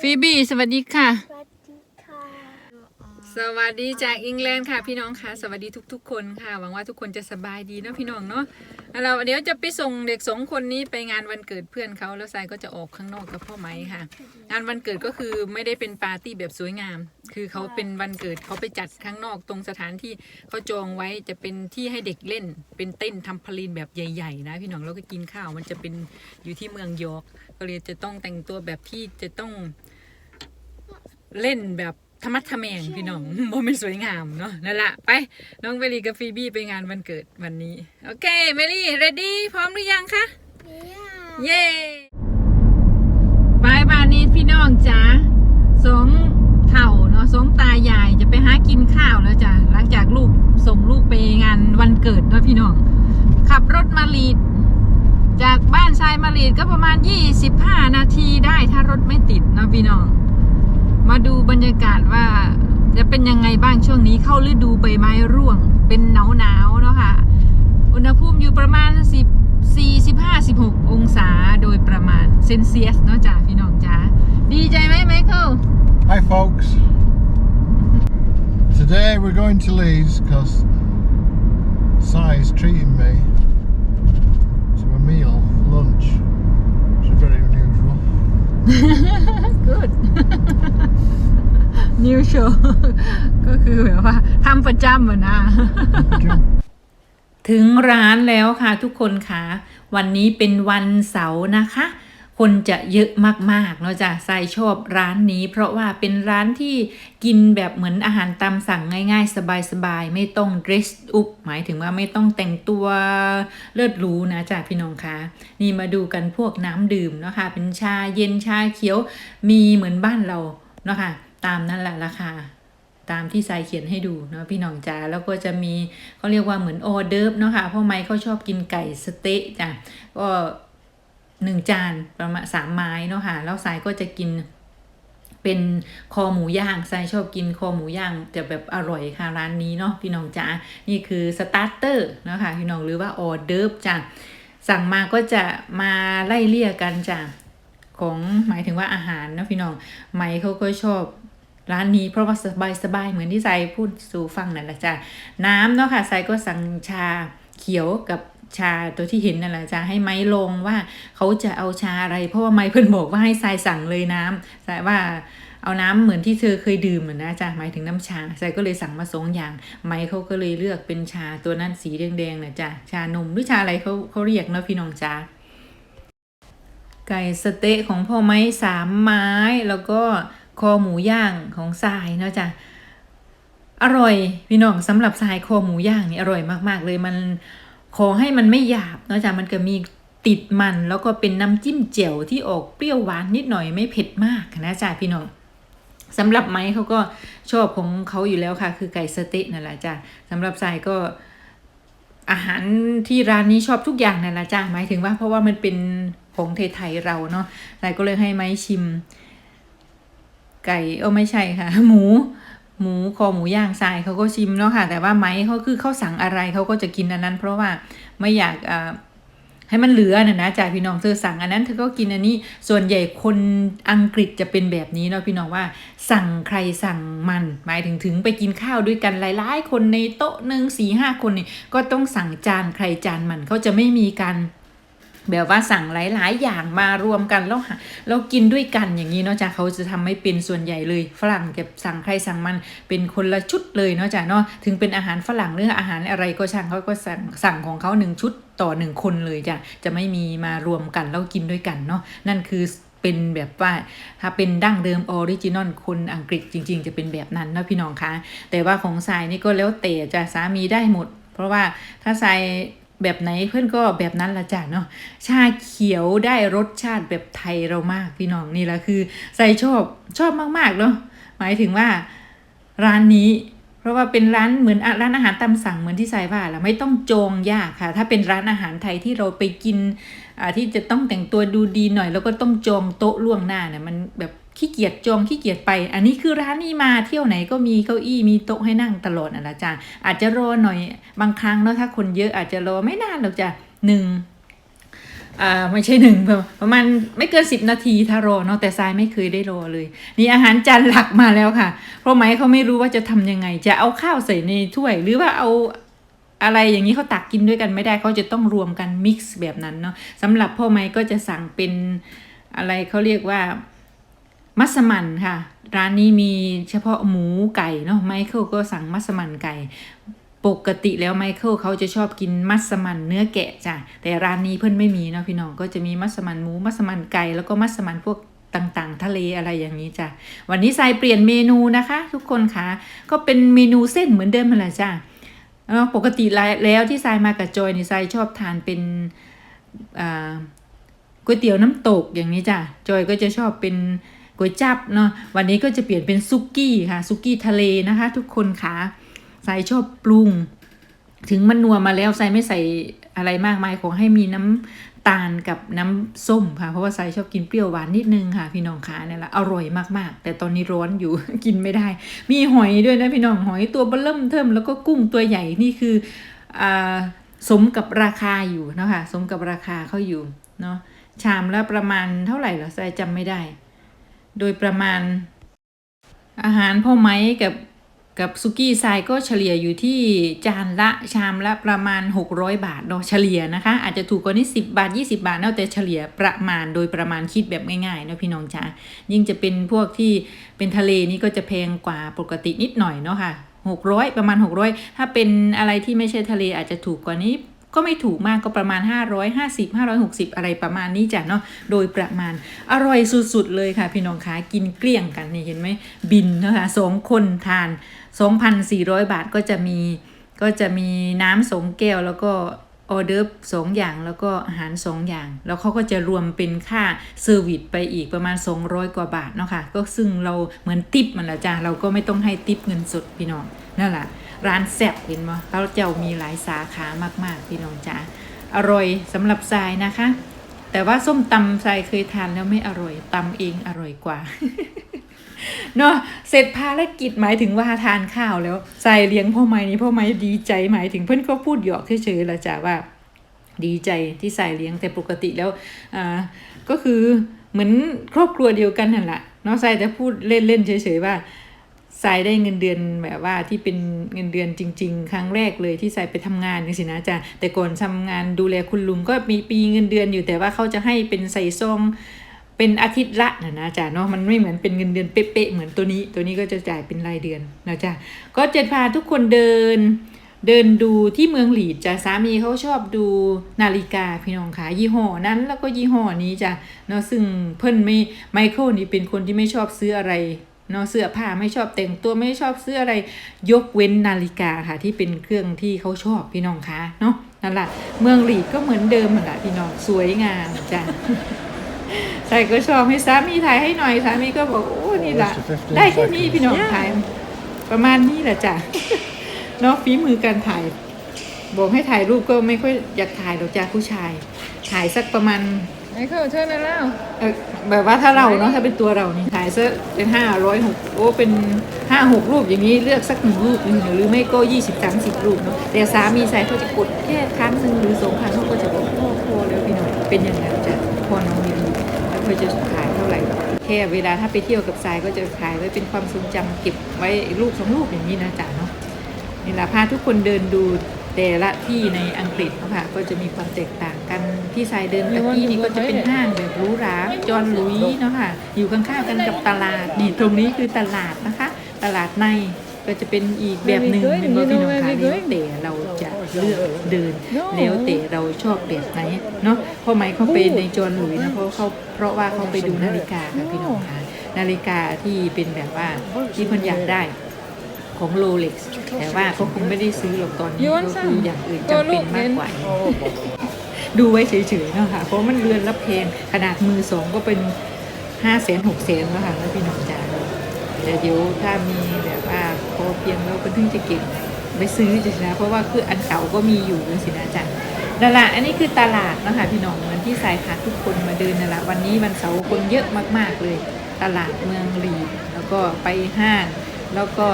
ฟีบี้สวัสดีค่ะ สวัสดีค่ะ สวัสดีจากอังกฤษค่ะพี่น้องค่ะ สวัสดีทุก ๆ คนค่ะ หวังว่าทุกคนจะสบายดีเนาะพี่น้องเนาะ เราเดี๋ยวจะไปส่งเด็กสองคนนี้ไปงานวันเกิดเพื่อนเขาแล้วทรายก็จะออกข้างนอกกับพ่อไม้ค่ะ งานวันเกิดก็คือไม่ได้เป็นปาร์ตี้แบบสวยงาม คือเขาเป็นวันเกิดเขาไปจัดข้างนอกตรงสถานที่เขาจองไว้จะเป็นที่ให้เด็กเล่น เป็นเต้นทำพลีนแบบใหญ่ๆนะพี่น้องแล้วก็กินข้าวมันจะเป็นอยู่ที่เมืองยอร์กก็เลยจะต้องแต่งตัวแบบที่จะต้องเล่นแบบ ธรรมัดทะแมงพี่น้องโมเมนสวยงามเนาะนั่นละไปน้องเมลี่กับฟีบี้ไปงานวันเกิดวันนี้ โอเคเมลี่เรดี้พร้อมหรือยังคะเนี่ยเย้บายบานนี้พี่น้องจ้าสองเถ่าเนาะสองตายายจะไปหากินข้าวแล้วจ้ะหลังจากลูกส่งลูกไปงานวันเกิดเนาะพี่น้อง ขับรถมาลีดจากบ้านชายมาลีดก็ประมาณ 25 นาทีได้ถ้ารถไม่ติดเนาะพี่น้อง มาดูบรรยากาศว่าจะเป็นยังไงบ้างช่วงนี้เข้าฤดูใบไม้ร่วง เป็นหนาวหนาวๆเนาะค่ะ อุณหภูมิอยู่ประมาณ 10 45 16 องศาโดยประมาณเซนเซียสเนาะจ้าพี่น้องจ้าดีใจไหมไมเคิล Hi folks. Today we're going to Leeds because Sai is treating me to a meal, lunch, which is very unusual. Good new show ก็คือแบบว่าทำประจำเหมือนนะ ถึงร้านแล้วค่ะทุกคนค่ะ วันนี้เป็นวันเสาร์นะคะ คนจะเยอะมากๆเนาะจ้ะทรายชอบร้านนี้ เพราะว่าเป็นร้านที่กินแบบเหมือนอาหารตามสั่งง่ายๆ สบายๆ ไม่ต้อง dress up หมายถึงว่าไม่ต้องแต่งตัวเลิศหรูนะจ้ะพี่น้องคะนี่มาดูกันพวกน้ำดื่มเนาะค่ะเป็นชาเย็นชาเขียวมีเหมือนบ้านเราเนาะค่ะตามนั่นแหละราคาตามที่ทรายเขียนให้ดูเนาะพี่น้องจ๋าแล้วก็จะมีเขาเรียกว่าเหมือนออเดิร์ฟเนาะค่ะเพราะไม้เขาชอบกินไก่สเต๊ะจ้ะก็ หนึ่งจานประมาณสามไม้เนาะค่ะแล้วทรายก็จะกินเป็นคอหมูย่างทรายชอบกินคอหมูย่างจะแบบอร่อยค่ะร้านนี้เนาะพี่น้องจ๋านี่คือสตาร์เตอร์นะคะพี่น้องหรือว่าออเดิร์ฟจ้ะสั่งมาก็จะมาไล่เลี่ยกันจ้ะของหมายถึงว่าอาหารนะพี่น้องไม้เขาก็ชอบร้านนี้เพราะว่าสบายสบายๆเหมือนที่ไซพูดสู่ฟังนั่นแหละจ้ะน้ำเนาะค่ะไซก็สั่งชาเขียวกับ ชาตัวที่เห็นนั่นแหละจะให้ไม้ลงว่าเขาจะเอาชาอะไร เพราะว่าไม้เพิ่นบอกว่าให้ไซสั่งเลยน้ำแต่ว่าเอาน้ำเหมือนที่เธอเคยดื่มเหมือนนะจ้ะหมายถึงน้ำชาไซก็เลยสั่งมาสองอย่าง ไม้เขาก็เลยเลือกเป็นชาตัวนั้นสีแดงๆนะจ้ะชานมหรือชาอะไรเขาเขาเรียกเนาะพี่น้องจ้าไก่สเต๊ะของพ่อไม้สามไม้ แล้วก็คอหมูย่างของทรายเนาะจ้ะอร่อยพี่น้องสำหรับทรายคอหมูย่างนี่อร่อยมากๆเลยมัน ขอให้มันไม่หยาบเนาะจ้ะมันก็มีติดมันแล้วก็เป็นน้ำจิ้มแจ่วที่ออกเปรี้ยวหวานนิดหน่อยไม่เผ็ดมากนะจ้ะพี่น้องสำหรับไม้เขาก็ชอบของเขาอยู่แล้วค่ะ คือไก่สเต๊ะนั่นแหละจ้ะสำหรับทรายก็อาหารที่ร้านนี้ชอบทุกอย่างนั่นแหละจ้าหมายถึงว่าเพราะว่ามันเป็นของไทยๆเราเนาะแต่ก็เลยให้ไม้ชิม ไก่เออไม่ใช่ค่ะ หมู หมูคอหมูย่างทรายเขาก็ชิมเนาะค่ะ แต่ว่าไม้เขาคือเขาสั่งอะไรเขาก็จะกินอันนั้น เพราะว่าไม่อยากให้มันเหลือน่ะนะจากพี่น้องเธอสั่งอันนั้นเธอก็กินอันนี้ส่วนใหญ่คนอังกฤษจะเป็นแบบนี้เนาะพี่น้องว่า สั่งใครสั่งมัน หมายถึงถึงไปกินข้าวด้วยกันหลาย ๆ คนในโต๊ะหนึ่งสี่ห้าคนนี่ก็ต้องสั่งจานใครจานมันเขาจะไม่มีการ แบบว่าสั่งหลาย ๆ อย่างมารวมกันแล้วหาแล้วกินด้วยกันอย่างนี้เนาะจ้ะเขาจะทำไม่เป็นส่วนใหญ่เลย ฝรั่งเก็บสั่งใครสั่งมันเป็นคนละชุดเลยเนาะจ้ะเนาะถึงเป็นอาหารฝรั่งหรืออาหารอะไรก็ช่างเขาก็สั่งสั่งของเขาหนึ่งชุดต่อหนึ่งคนเลยจ้ะจะไม่มีมารวมกันแล้วกินด้วยกันเนาะนั่นคือเป็นแบบว่าถ้าเป็นดั้งเดิมออริจินอลคนอังกฤษจริง ๆ จะเป็นแบบนั้นนะพี่น้องคะแต่ว่าของทรายนี่ก็แล้วแต่จะสามีได้หมด เพราะว่าถ้าทราย แบบไหนเพื่อนก็แบบนั้นละจ้ะเนาะชาเขียวได้รสชาติแบบไทยเรามากพี่น้องนี่แหละคือใส่ชอบชอบมากๆเนาะหมายถึงว่าร้านนี้ เพราะว่าเป็นร้านเหมือนร้านอาหารตามสั่งเหมือนที่ทรายว่าแหละไม่ต้องจองยากค่ะ ถ้าเป็นร้านอาหารไทยที่เราไปกินที่จะต้องแต่งตัวดูดีหน่อย แล้วก็ต้องจองโต๊ะล่วงหน้าเนี่ยมันแบบ ขี้เกียจจองขี้เกียจไป อันนี้คือร้านนี้มาเที่ยวไหนก็มีเก้าอี้มีโต๊ะให้นั่งตลอดอะละจ้ะอาจจะรอหน่อยบางครั้งเนาะถ้าคนเยอะอาจจะรอไม่นานหรอกจ้ะหนึ่งอ่าไม่ใช่หนึ่งประมาณไม่เกินสิบนาทีถ้ารอเนาะแต่ทรายไม่เคยได้รอเลย นี่อาหารจานหลักมาแล้วค่ะ เพราะไหมเขาไม่รู้ว่าจะทำยังไง จะเอาข้าวใส่ในถ้วย หรือว่าเอาอะไรอย่างนี้เขาตักกินด้วยกันไม่ได้เขาจะต้องรวมกันมิกซ์แบบนั้นเนาะสำหรับพ่อไม้ก็จะสั่งเป็นอะไรเขาเรียกว่า มัสมั่นค่ะ ร้านนี้มีเฉพาะหมูไก่เนาะไมเคิลก็สั่งมัสมั่นไก่ ปกติแล้วไมเคิลเขาจะชอบกินมัสมั่นเนื้อแกะจ้ะแต่ร้านนี้เพื่อนไม่มีเนาะพี่น้องก็จะมีมัสมั่นหมูมัสมั่นไก่แล้วก็มัสมั่นพวกต่างๆ ทะเลอะไรอย่างนี้จ้ะวันนี้ทรายเปลี่ยนเมนูนะคะ ทุกคนคะก็เป็นเมนูเส้นเหมือนเดิมแหละจ้ะปกติแล้วที่ทรายมากับจอยนี่ทรายชอบทานเป็นก๋วยเตี๋ยวน้ำตกอย่างนี้จ้ะจอยก็จะชอบเป็น ก๋วยจับเนาะวันนี้ก็จะเปลี่ยนเป็นซุกี้ค่ะซุกี้ทะเลนะคะ ทุกคนค่ะใส่ชอบปรุง ถึงมันนัวมาแล้วใส่ไม่ใส่อะไรมากมายขอให้มีน้ำตาลกับน้ำส้มค่ะ เพราะว่าใส่ชอบกินเปรี้ยวหวานนิดนึงค่ะ พี่น้องขาเนี่ยแหละอร่อยมากๆ แต่ตอนนี้ร้อนอยู่ กินไม่ได้ มีหอยด้วยนะพี่น้องหอยตัวเบิ่มเทิมแล้วก็กุ้งตัวใหญ่นี่คืออ่าสมกับราคาอยู่นะคะสมกับราคาเขาอยู่เนาะชามละประมาณเท่าไหร่เหรอทรายจำไม่ได้ โดยประมาณ อาหารพ่อไม้กับกับซุกี้ทรายก็เฉลี่ยอยู่ที่จานละชามละประมาณ 600 บาทเนาะเฉลี่ยนะคะ อาจจะถูกกว่านี้ 10 บาท 20 บาทเนาะแต่เฉลี่ยประมาณโดยประมาณคิดแบบง่ายๆเนาะพี่น้องจ๋ายิ่งจะเป็นพวกที่เป็นทะเลนี่ก็จะแพงกว่าปกตินิดหน่อยเนาะค่ะ600 ประมาณ 600 ถ้าเป็นอะไรที่ไม่ใช่ทะเลอาจจะถูกกว่านี้ ก็ไม่ถูกมากก็ประมาณ 550 560 อะไรประมาณนี้จ้ะเนาะโดยประมาณอร่อยสุดๆเลยค่ะ พี่น้องคะกินเกลี้ยงกันนี่เห็นไหมบินนะคะสองคนทาน 2,400 บาทก็จะมีก็จะมีน้ำสองแก้วแล้วก็ออเดิร์สองอย่างแล้วก็อาหารสองอย่าง แล้วเขาก็จะรวมเป็นค่าเซอร์วิสไปอีกประมาณ 200 กว่าบาทเนาะค่ะก็ซึ่งเราเหมือนติปมันละจ้ะเราก็ไม่ต้องให้ติปเงินสดพี่น้องนั่นแหละ ร้านแซ่บเห็นไหมเขาเจ้ามีหลายสาขามาก ๆ พี่น้องจ๋าอร่อยสำหรับทรายนะคะ แต่ว่าส้มตำทรายเคยทานแล้วไม่อร่อยตำเองอร่อยกว่าเนาะเสร็จภารกิจหมายถึงว่าทานข้าวแล้วทรายเลี้ยงพ่อไม้นี้พ่อไม้ดีใจหมายถึงเพื่อนก็พูดหยอกเฉยๆละจ้ะว่าดีใจที่ใส่เลี้ยงแต่ปกติแล้วอ่าก็คือเหมือนครอบครัวเดียวกันนั่นแหละเนาะใส่แต่พูดเล่นๆเฉยๆว่า ใส่ได้เงินเดือนแบบว่าที่เป็นเงินเดือนจริง ๆ ครั้งแรกเลยที่ใส่ไปทำงานนี่สินะจ๊ะแต่ก่อนทำงานดูแลคุณลุงก็มีปีเงินเดือนอยู่แต่ว่าเขาจะให้เป็นใส่ซองเป็นอาทิตย์ละนะนะจ๊ะเนาะมันไม่เหมือนเป็นเงินเดือนเป๊ะๆเหมือนตัวนี้ ตัวนี้ก็จะจ่ายเป็นรายเดือนนะจ๊ะก็จะพาทุกคนเดิน เดินดูที่เมืองหลีดจ้ะสามีเขาชอบดูนาฬิกาพี่น้องคะยี่ห้อนั้นแล้วก็ยี่ห้อนี้จ้ะเนาะซึ่งเพิ่นไม่ไมเคิลนี่เป็นคนที่ไม่ชอบซื้ออะไร เนาะเสื้อผ้าไม่ชอบแต่งตัวไม่ชอบซื้ออะไร ยกเว้นนาฬิกาค่ะ ที่เป็นเครื่องที่เขาชอบพี่น้องคะเนาะนั่นแหละเมืองหลีดก็เหมือนเดิมเหมือนละพี่น้องสวยงามจ้ะใช่ก็ชอบให้สามีถ่ายให้หน่อยสามีก็บอกโอ้นี่ละได้แค่นี้พี่น้องถ่ายประมาณนี้แหละจ้ะเนาะฝีมือการถ่าย บอกให้ถ่ายรูปก็ไม่ค่อยอยากถ่ายหรอกจ้าผู้ชาย ถ่ายสักประมาณ ไมเคิลเชิญมาแล้วเอ่อแบบว่าถ้าเราเนาะถ้าเป็นตัวเรานี่ถ่ายสักเป็นห้าร้อยหกโอ้เป็นห้าหกรูปอย่างนี้เลือกสักหนึ่งรูปหนึ่งหรือไม่ก็ยี่สิบสามสิบรูปเนาะแต่สามีใส่เขาจะกดแค่ครั้งหนึ่งหรือสองครั้งเขาก็จะบอกโอ้โหแล้วพี่หน่อยเป็นอย่างนั้นจ้ะพอน้องมีลูกแล้วเขาจะถ่ายเท่าไหร่แค่เวลาถ้าไปเที่ยวกับทรายก็จะถ่ายไว้เป็นความทรงจำเก็บไว้รูปสองรูปอย่างนี้นะจ๊ะเนาะนี่แหละพาทุกคนเดินดูแต่ละที่ในอังกฤษเนาะค่ะก็จะมีความแตกต่าง กันที่ทรายเดินตะกี้นี่ก็จะเป็นห้างแบบหรูหราจอห์นหลุยส์เนาะค่ะอยู่ข้างๆกันกับตลาดนี่ตรงนี้คือตลาดนะคะ ตลาดในก็จะเป็นอีกแบบหนึ่งเป็นว่าพี่น้องคะแล้วแต่เราจะเลือกเดิน แล้วแต่เราชอบแบบไหนเนาะเพราะไหมเขาไปในจอห์นหลุยส์นะเพราะเขาเพราะว่าเขาไปดูนาฬิกาค่ะพี่น้องคะนาฬิกาที่เป็นแบบว่าที่คนอยากได้ของโรเล็กซ์แต่ว่าเขาคงไม่ได้ซื้อหรอกตอนนี้ก็คืออย่างอื่นจำเป็นมากกว่า ดูไว้เฉยๆเนาะค่ะเพราะมันเรือนรับเพลงขนาดมือสองก็เป็นห้าแสนหกแสนแล้วค่ะแล้วพี่น้องจ๋าแต่เดี๋ยวถ้ามีแบบว่าพอเพียงแล้วก็ถึงจะเก็บไปซื้อจะนะเพราะว่าคืออันเก่าก็มีอยู่เลยสินะจ๊ะนั่นแหละอันนี้คือตลาดนะคะพี่น้องเหมือนที่สายพาทุกคนมาเดินนั่นแหละวันนี้วันเสาร์คนเยอะมากๆเลย ตลาดเมืองลีแล้วก็ไปห้างแล้วก็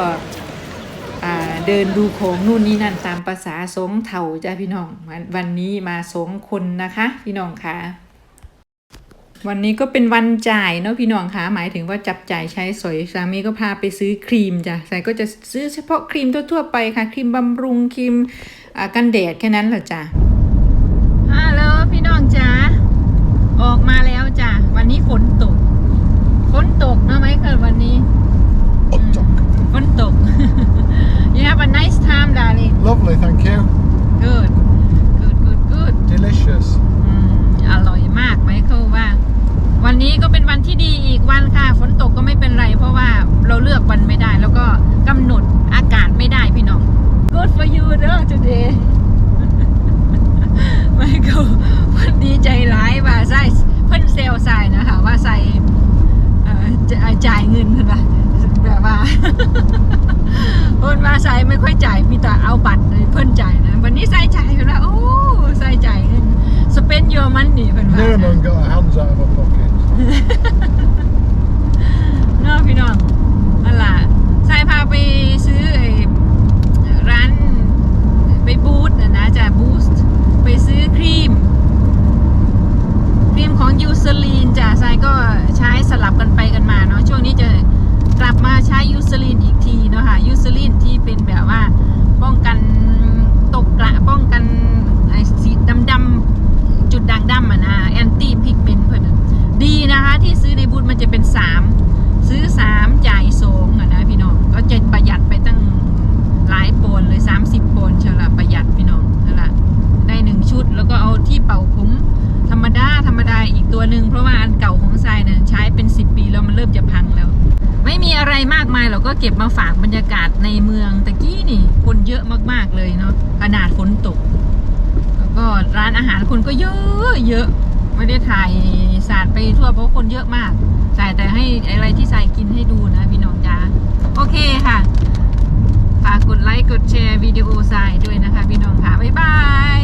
เดินดูของนู่นนี่นั่นตามภาษาสงเถาจ้าพี่น้อง วันนี้มาสงคนนะคะ พี่น้องคะวันนี้ก็เป็นวันจ่ายเนาะพี่น้องคะหมายถึงว่าจับจ่ายใช้สอยสามีก็พาไปซื้อครีมจ้ะใส่ก็จะซื้อเฉพาะครีมทั่วๆไปค่ะ ครีมบำรุงครีมกันแดดแค่นั้นแหละจ้ะฮัลโหลพี่น้องจ้าออกมาแล้วจ้ะวันนี้ฝนตกฝนตกเนาะไหมเคิลวันนี้ Hot dog. ฝนตก you have a nice time darling Lovely, thank you. good good good good Delicious. อืมอร่อยมากไหมเขาว่า วันนี้ก็เป็นวันที่ดีอีกวันค่ะ ฝนตกก็ไม่เป็นไร เพราะว่าเราเลือกวันไม่ได้ แล้วก็กำหนดอากาศไม่ได้พี่น้อง good for you เด้อ today ไม่ก็วันดีใจร้ายว่าใส่เพิ่นเซลใส่นะคะว่าใส่เอ่อจะจ่ายเงินค่ะแบบว่า เพิ่นว่าใส่ไม่ค่อยจ่ายมีแต่เอาบัตรเลยเพิ่นจ่ายนะวันนี้ใส่จ่ายเพิ่นว่าโอ้ใส่จ่ายเงิน spend your money เพิ่นว่า Nirman got her hands out of her pocket. เนาะพี่น้องนั่นล่ะใส่พาไปซื้อไอ้ร้านไปบูธนะนะจะบูสต์ไปซื้อครีม ครีมของยูซลีนจ้ะทรายก็ใช้สลับกันไปกันมาเนาะช่วงนี้จะกลับมาใช้ยูซลีนอีกทีเนาะค่ะยูซลีนที่เป็นแบบว่า ป้องกันตกกระป้องกันไอ้สีดำๆจุดด่างดำอะนะแอนตี้พิกเมนต์เพื่อนนะดีนะคะ ที่ซื้อในบูธมันจะเป็น สามซื้อสามจ่ายสองอะนะพี่น้องก็จะประหยัดไปตั้งหลายปอนเลย30ปอนเชียวละประหยัดพี่น้องนั่นแหละได้หนึ่งชุดแล้วก็เอาที่เป่าผมธรรมดาธรรมดาอีกตัวหนึ่งเพราะว่าอันเก่าของทรายเนี่ยใช้เป็น10ปีแล้วมันเริ่มจะพังแล้ว ไม่มีอะไรมากมายเราก็เก็บมาฝากบรรยากาศในเมืองตะกี้นี่คนเยอะมากๆเลยเนาะขนาดฝนตก แล้วก็ร้านอาหารคนก็เยอะเยอะไม่ได้ถ่ายสาดไปทั่วเพราะคนเยอะมาก สายแต่ให้อะไรที่ใส่กินให้ดูนะพี่น้องจ้าโอเคค่ะ ฝากกดไลค์กดแชร์วิดีโอใส่ด้วยนะคะ พี่น้องค่ะ บ๊ายบาย